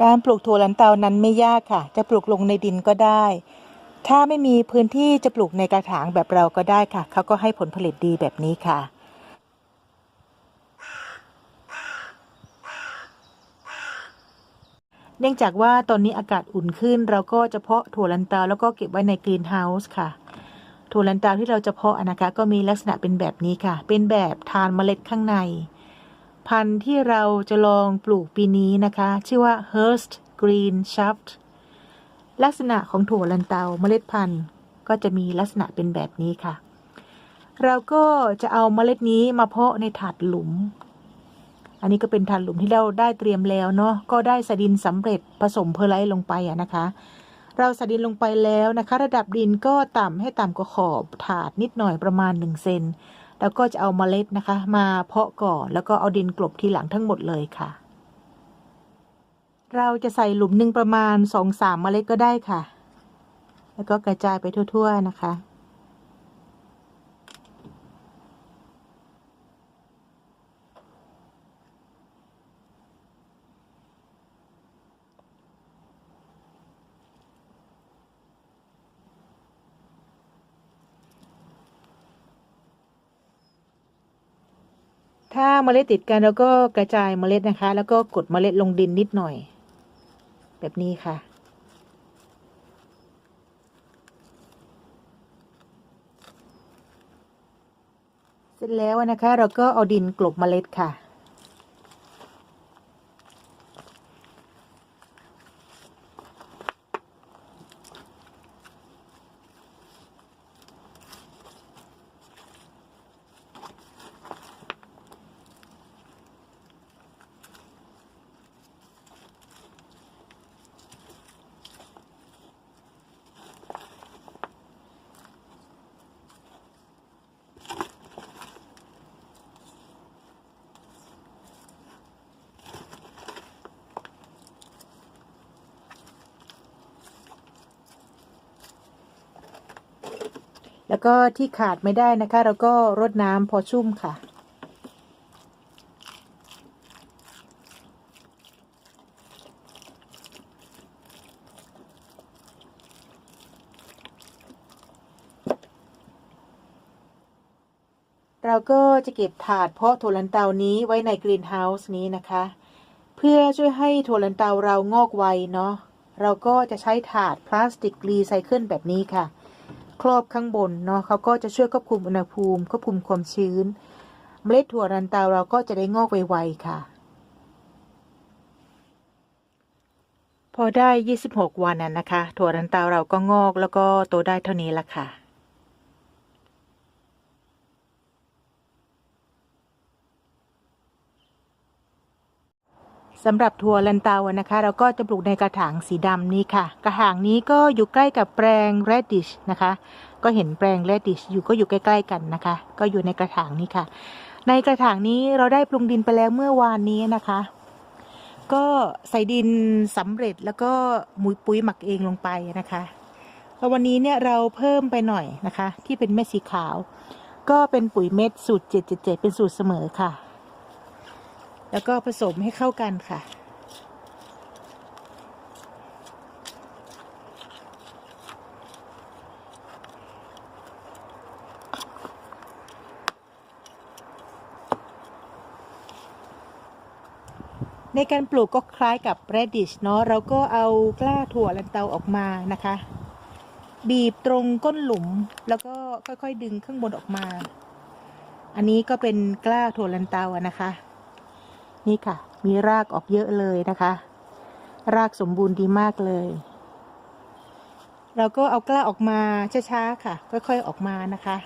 การปลูกถั่วลันเตานั้นไม่ยากค่ะ จะปลูกลงในดินก็ได้ ถ้าไม่มีพื้นที่จะปลูกในกระถางแบบเราก็ได้ค่ะ เขาก็ให้ผลผลิตดีแบบนี้ค่ะ เนื่องจากว่าตอนนี้อากาศอุ่นขึ้น เราก็จะเพาะถั่วลันเตาแล้วก็เก็บไว้ในกรีนเฮาส์ค่ะ ถั่วลันเตาที่เราจะเพาะนะคะก็มีลักษณะเป็นแบบนี้ค่ะ เป็นแบบทานเมล็ดข้างใน พันธุ์ที่เราจะลองปลูกปีนี้นะคะ ชื่อว่า Hurst Green Shaft ลักษณะของถั่วลันเตาเมล็ดพันธุ์ก็จะมีลักษณะเป็นแบบนี้ค่ะ เราก็จะเอาเมล็ดนี้มาเพาะในถาดหลุม อันนี้ก็เป็นถาดหลุมที่เราได้เตรียมแล้วเนาะก็ได้สดินสำเร็จผสมเพอร์ไลท์ลงไปอะนะคะ เราสดินลงไปแล้วนะคะ ระดับดินก็ต่ำให้ต่ำกว่าขอบถาดนิดหน่อยประมาณ1เซน แล้วก็จะเอาเมล็ดนะคะ มาเพาะก่อนแล้วก็เอาดินกลบทีหลังทั้งหมดเลยค่ะ เราจะใส่หลุมหนึ่งประมาณสองสามเมล็ดก็ได้ค่ะ แล้วก็กระจายไปทั่ว ๆ นะคะ ถ้าเมล็ดติดกันเราก็กระจายเมล็ดนะคะ แล้วก็กดเมล็ดลงดินนิดหน่อย แบบนี้ค่ะ เสร็จแล้วนะคะ เราก็เอาดินกลบเมล็ดค่ะ แล้วก็ที่ขาดไม่ได้นะคะ เราก็รดน้ำพอชุ่มค่ะเราก็จะเก็บถาดเพาะถั่วลันเตานี้ไว้ในกรีนเฮาส์นี้นะคะ เพื่อช่วยให้ถั่วลันเตาเรางอกไวเนาะเราก็จะใช้ถาดพลาสติกรีไซเคิลแบบนี้ค่ะ ครอบข้างบนเนาะเขาก็จะช่วยควบคุมอุณหภูมิควบคุมความชื้น เมล็ดถั่วรันเตาเราก็จะได้งอกไวๆค่ะ พอได้ 26 วันน่ะนะคะ ถั่วรันเตาเราก็งอกแล้วก็โตได้เท่านี้ละค่ะ สำหรับถั่วลันเตาอะนะคะ เราก็จะปลูกในกระถางสีดำนี้ค่ะ กระถางนี้ก็อยู่ใกล้กับแปลง radish นะคะ ก็เห็นแปลง radish อยู่ก็อยู่ใกล้ ๆ กันนะคะ ก็อยู่ในกระถางนี้ค่ะ ในกระถางนี้เราได้ปรุงดินไปแล้วเมื่อวานนี้นะคะ ก็ใส่ดินสำเร็จแล้วก็มุยปุ๋ยหมักเองลงไปนะคะแล้ววันนี้เนี่ยเราเพิ่มไปหน่อยนะคะ ที่เป็นเม็ดสีขาว ก็เป็นปุ๋ยเม็ดสูตร 777 เป็นสูตรเสมอค่ะ แล้วก็ผสมให้เข้ากันค่ะ ในการปลูกก็คล้ายกับ radish เนาะเราก็เอากล้าถั่วลันเตาออกมานะคะ บีบตรงก้นหลุมแล้วก็ค่อยๆ ดึงข้างบนออกมา อันนี้ก็เป็นกล้าถั่วลันเตาอะนะคะ นี่ค่ะ มีรากออกเยอะเลยนะคะ รากสมบูรณ์ดีมากเลย เราก็เอากล้าออกมาช้าๆค่ะ ค่อยๆออกมานะคะ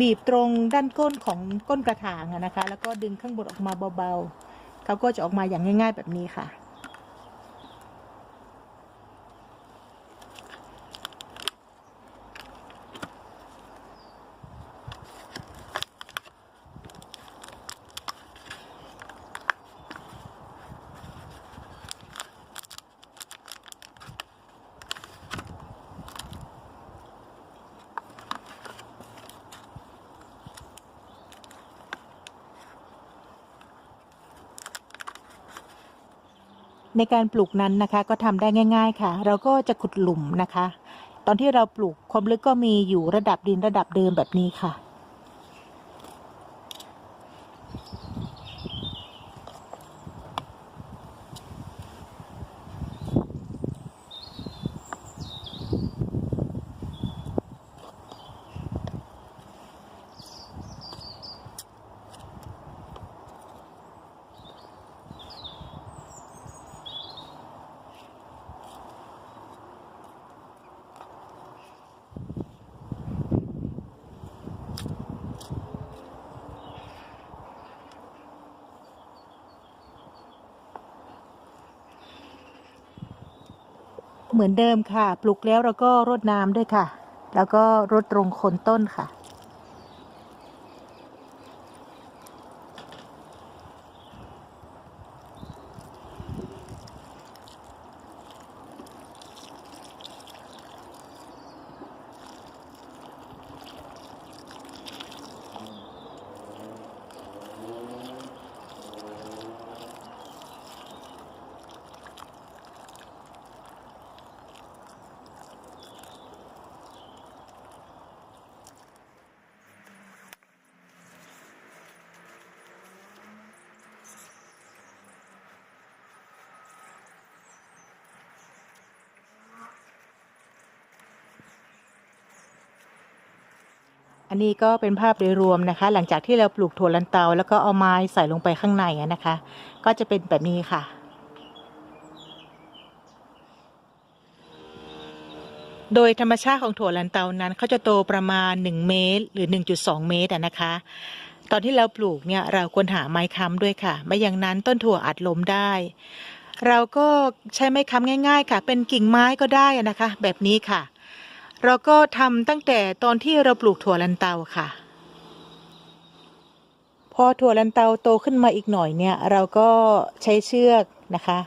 บีบตรงด้านก้นของก้นกระถางนะคะ แล้วก็ดึงข้างบนออกมาเบาๆเขาก็จะออกมาอย่างง่าย ๆ แบบนี้ค่ะ ในการปลูกนั้นนะคะ ก็ทำได้ง่าย ๆค่ะ เราก็จะขุดหลุมนะคะ ตอนที่เราปลูกความลึกก็มีอยู่ระดับดินระดับเดิมแบบนี้ค่ะ เหมือนเดิมค่ะ ปลูกแล้วเราก็รดน้ำด้วยค่ะ แล้วก็รดตรงโคนต้นค่ะ อันนี้ก็เป็นภาพโดยรวมนะคะ หลังจากที่เราปลูกถั่วลันเตา แล้วก็เอาไม้ใส่ลงไปข้างในนะคะ ก็จะเป็นแบบนี้ค่ะ โดยธรรมชาติของถั่วลันเตานั้นเขาจะโตประมาณ 1 เมตร หรือ 1.2 เมตรนะคะ ตอนที่เราปลูกเนี่ยเราควรหาไม้ค้ำด้วยค่ะ ไม่อย่างนั้นต้นถั่วอาจล้มได้ เราก็ใช้ไม้ค้ำง่าย ๆ ค่ะ เป็นกิ่งไม้ก็ได้นะคะ แบบนี้ค่ะ เราก็ทำตั้งแต่ตอนที่เราปลูกถั่วลันเตาค่ะ พอถั่วลันเตาโตขึ้นมาอีกหน่อยเนี่ย เราก็ใช้เชือกนะคะ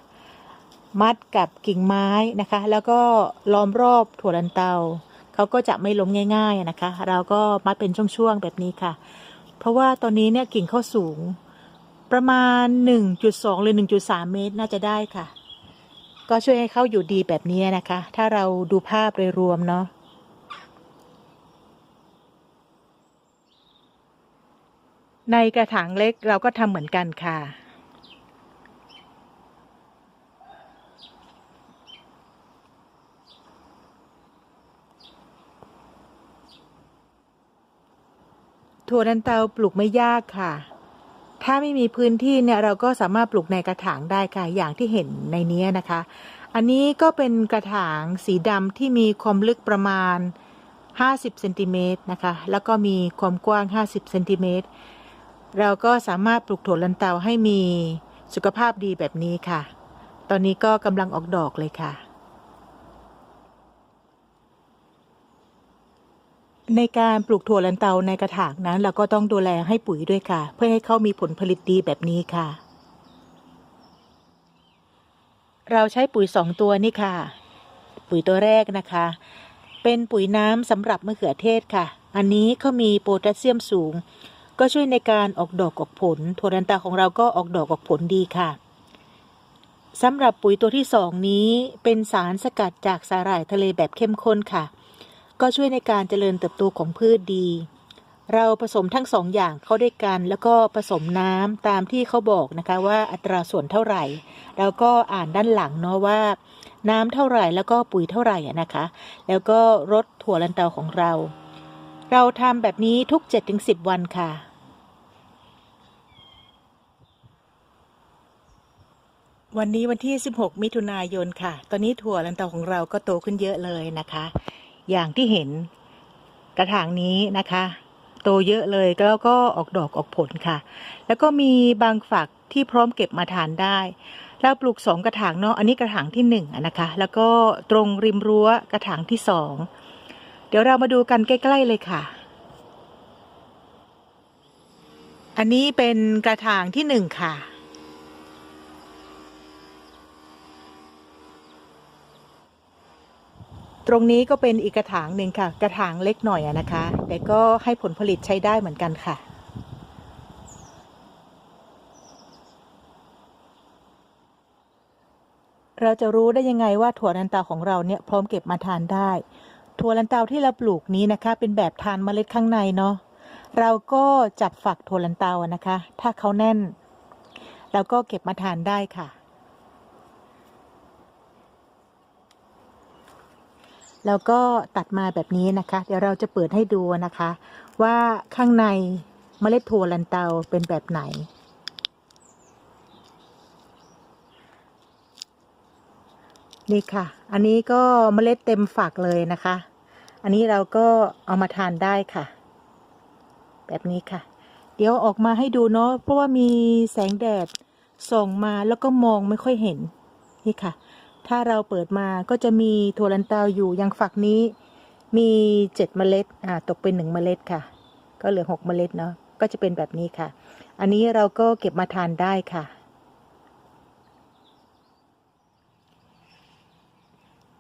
มัดกับกิ่งไม้นะคะ แล้วก็ล้อมรอบถั่วลันเตาเขาก็จะไม่ล้มง่ายๆนะคะ เราก็มัดเป็นช่วงๆแบบนี้ค่ะ เพราะว่าตอนนี้เนี่ยกิ่งเขาสูง ประมาณ 1.2 หรือ 1.3 เมตรน่าจะได้ค่ะ ก็ช่วยให้เขาอยู่ดีแบบนี้นะคะ ถ้าเราดูภาพโดยรวมเนาะ ในกระถางเล็กเราก็ทำเหมือนกันค่ะ ถั่วลันเตาปลูกไม่ยากค่ะ ถ้าไม่มีพื้นที่เนี่ยเราก็สามารถปลูกในกระถางได้ค่ะ อย่างที่เห็นในนี้นะคะ อันนี้ก็เป็นกระถางสีดำที่มีความลึกประมาณ 50เซนติเมตรนะคะ แล้วก็มีความกว้าง 50เซนติเมตร เราก็สามารถปลูกถั่วลันเตาให้มีสุขภาพดีแบบนี้ค่ะ ตอนนี้ก็กำลังออกดอกเลยค่ะ ในการปลูกถั่วลันเตาในกระถางนั้น เราก็ต้องดูแลให้ปุ๋ยด้วยค่ะ เพื่อให้เขามีผลผลิตดีแบบนี้ค่ะ เราใช้ปุ๋ยสองตัวนี่ค่ะ ปุ๋ยตัวแรกนะคะ เป็นปุ๋ยน้ำสำหรับมะเขือเทศค่ะ อันนี้เขามีโพแทสเซียมสูง ก็ช่วยในการออกดอกออกผลถั่วลันเตาของเราก็ออกดอกออกผลดีค่ะสำหรับปุ๋ยตัวที่สองนี้เป็นสารสกัดจากสาหร่ายทะเลแบบเข้มข้นค่ะ ก็ช่วยในการเจริญเติบโตของพืชดี เราผสมทั้งสองอย่างเข้าด้วยกัน แล้วก็ผสมน้ำตามที่เขาบอกนะคะว่าอัตราส่วนเท่าไหร่ แล้วก็อ่านด้านหลังเนาะว่า น้ำเท่าไหร่แล้วก็ปุ๋ยเท่าไหร่นะคะ แล้วก็รดถั่วลันเตาของเรา เราทำแบบนี้ทุก 7-10 วันค่ะ วันนี้วันที่ 16 มิถุนายนค่ะ ตอนนี้ถั่วลันเตาของเราก็โตขึ้นเยอะเลยนะคะ อย่างที่เห็นกระถางนี้นะคะ โตเยอะเลยแล้วก็ออกดอกออกผลค่ะ แล้วก็มีบางฝักที่พร้อมเก็บมาทานได้เราปลูกสองกระถางเนาะอันนี้กระถางที่หนึ่งนะคะ แล้วก็ตรงริมรั้วกระถางที่สอง ดี๋ยวเรามาดูกันใกล้ ๆ เลยค่ะ อันนี้เป็นกระถางที่หนึ่งค่ะ ตรงนี้ก็เป็นอีกกระถางหนึ่งค่ะ กระถางเล็กหน่อยนะคะ แต่ก็ให้ผลผลิตใช้ได้เหมือนกันค่ะเราจะรู้ได้ยังไงว่าถั่วลันเตาของเราเนี่ยพร้อมเก็บมาทานได้ ถั่วลันเตาที่เราปลูกนี้นะคะ เป็นแบบทานเมล็ดข้างในเนาะเราก็จับฝักถั่วลันเตานะคะ ถ้าเขาแน่น เราก็เก็บมาทานได้ค่ะ แล้วก็ตัดมาแบบนี้นะคะ เดี๋ยวเราจะเปิดให้ดูนะคะ ว่าข้างในเมล็ดถั่วลันเตาเป็นแบบไหน นี่ค่ะ อันนี้ก็เมล็ดเต็มฝักเลยนะคะ อันนี้เราก็เอามาทานได้ค่ะ แบบนี้ค่ะ เดี๋ยวออกมาให้ดูเนาะ เพราะว่ามีแสงแดดส่องมาแล้วก็มองไม่ค่อยเห็น นี่ค่ะ ถ้าเราเปิดมาก็จะมีถั่วลันเตาอยู่อย่างฝักนี้ มีเจ็ดเมล็ด อ่า ตกเป็นหนึ่งเมล็ดค่ะ ก็เหลือหกเมล็ดเนาะ ก็จะเป็นแบบนี้ค่ะ อันนี้เราก็เก็บมาทานได้ค่ะ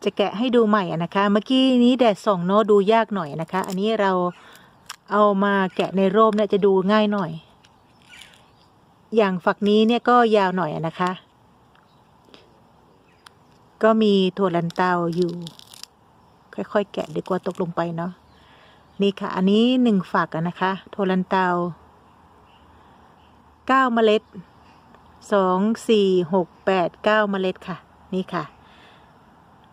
จะแกะให้ดูใหม่นะคะ เมื่อกี้นี้แดดส่องเนอะดูยากหน่อยนะคะ อันนี้เราเอามาแกะในร่มเนี่ยจะดูง่ายหน่อย อย่างฝักนี้เนี่ยก็ยาวหน่อยนะคะ ก็มีถั่วลันเตาอยู่ ค่อยๆ แกะดีกว่าตกลงไปเนาะ นี่ค่ะ อันนี้หนึ่งฝักนะคะถั่วลันเตาเก้าเมล็ดสองสี่หกแปดเก้าเมล็ดค่ะ นี่ค่ะ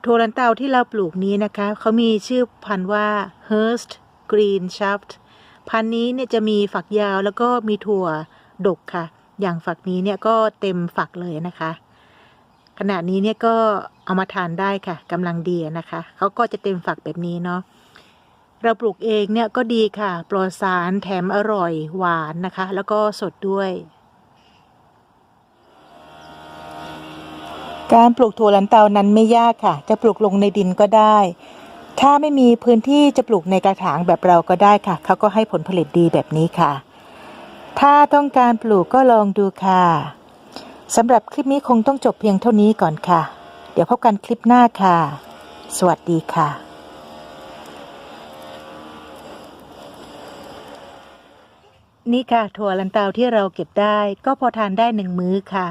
ถั่วลันเตาที่เราปลูกนี้นะคะ เขามีชื่อพันธุ์ว่า Hearst Green Shaft พันธุ์นี้เนี่ยจะมีฝักยาวแล้วก็มีถั่วดกค่ะ อย่างฝักนี้เนี่ยก็เต็มฝักเลยนะคะ ขณะนี้เนี่ยก็เอามาทานได้ค่ะกำลังดีนะคะ เขาก็จะเต็มฝักแบบนี้เนาะ เราปลูกเองเนี่ยก็ดีค่ะ ปลอดสารแถมอร่อยหวานนะคะ แล้วก็สดด้วย การปลูกถั่วลันเตานั้นไม่ยากค่ะ จะปลูกลงในดินก็ได้ ถ้าไม่มีพื้นที่จะปลูกในกระถางแบบเราก็ได้ค่ะ เขาก็ให้ผลผลิตดีแบบนี้ค่ะ ถ้าต้องการปลูกก็ลองดูค่ะสำหรับคลิปนี้คงต้องจบเพียงเท่านี้ก่อนค่ะ เดี๋ยวพบกันคลิปหน้าค่ะ สวัสดีค่ะนี่ค่ะถั่วลันเตาที่เราเก็บได้ก็พอทานได้หนึ่งมื้อค่ะ